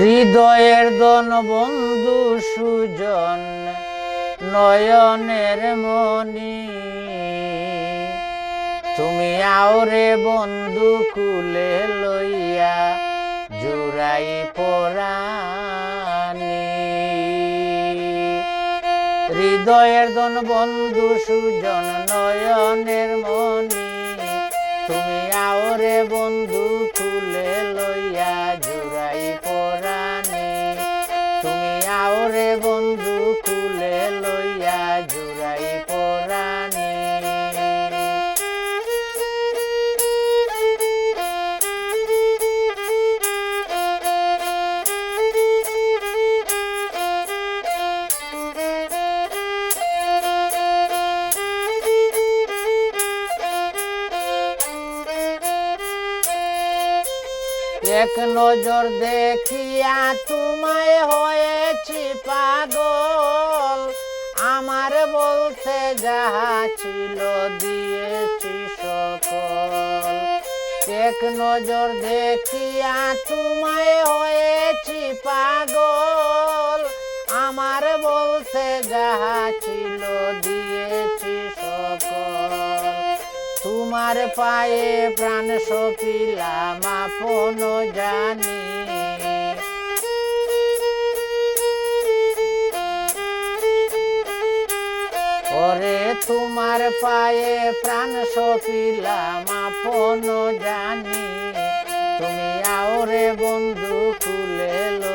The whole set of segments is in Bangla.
হৃদয়ের দন বন্ধু সুজন, নয়নের মনি তুমি আওরে বন্ধু কুলে লইয়া জুড়াই পরানি হৃদয়ের দন বন্ধু সুজন, নয়নের মনি তুমি আওরে বন্ধু এক নজর দেখিয়া তোমায় হয়েছি পাগল। আমার বলতে যাহা ছিল দিয়েছি সকল। এক নজর দেখিয়া তোমায় হয়েছি পাগল। আমার বলতে যাহা ছিল দিয়েছি সকল। তোমার পায়ে প্রাণ সপিলাম, আপন জানি। ওরে তোমার পায়ে প্রাণ সপিলাম, আপন জানি। তুমি আওরে বন্ধু কুলে লইয়া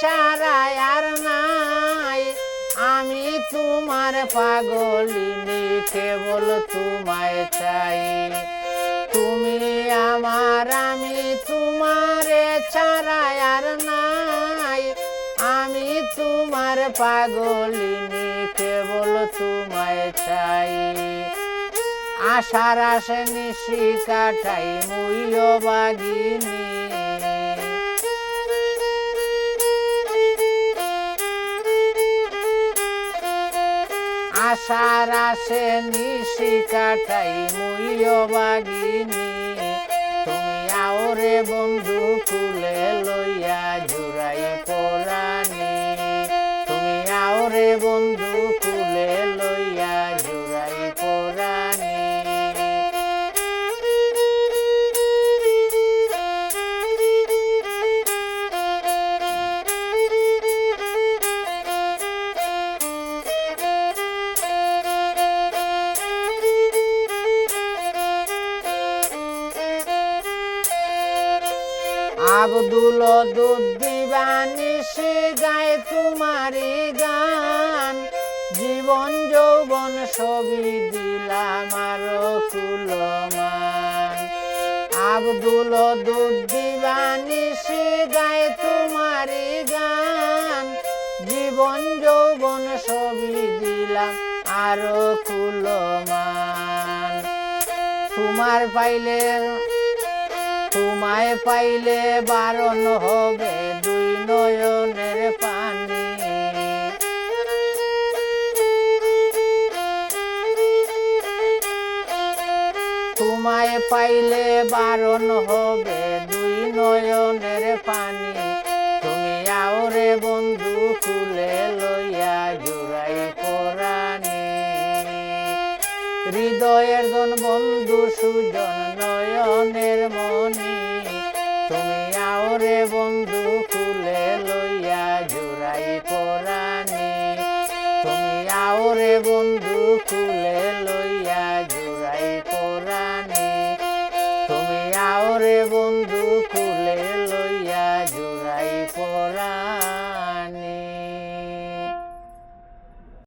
চারাই আর নাই। আমি তোমার পাগলিনি কেবল তোমায় চাই। তুমি আমার, আমি তোমারে চারাই আর নাই। আমি তোমার পাগলিনি কেবল তোমায় চাই। আশার আসে নিশি কাটাই মুইল বাগিনী আশার আসে নিশি কাটাই মুইও বাগিনি তুমি আওরে বন্ধু কুলে লইয়া জুড়াই পরানি তুমি আওরে বন্ধু আবদুল সে গায় তোমারি গান। জীবন যৌবন সবই দিলাম আরও কুলমান। আবদুল সে গায় তোমারি গান। জীবন যৌবন সবই দিলাম আরও কুলমান। তোমার পাইলে তোমায় পাইলে বারণ হবে দুই নয়নের পানি। তোমায় পাইলে বারণ হবে দুই নয়নের পানি। তুমি আওরে বন্ধু হৃদয়ের জন বন্ধু সুজন নয়নের মনি। তুমি আওরে বন্ধু ফুলে লইয়া জুড়াই পরানি তুমি আওরে বন্ধু ফুলে লইয়া জুড়াই পরানি তুমি আওরে বন্ধু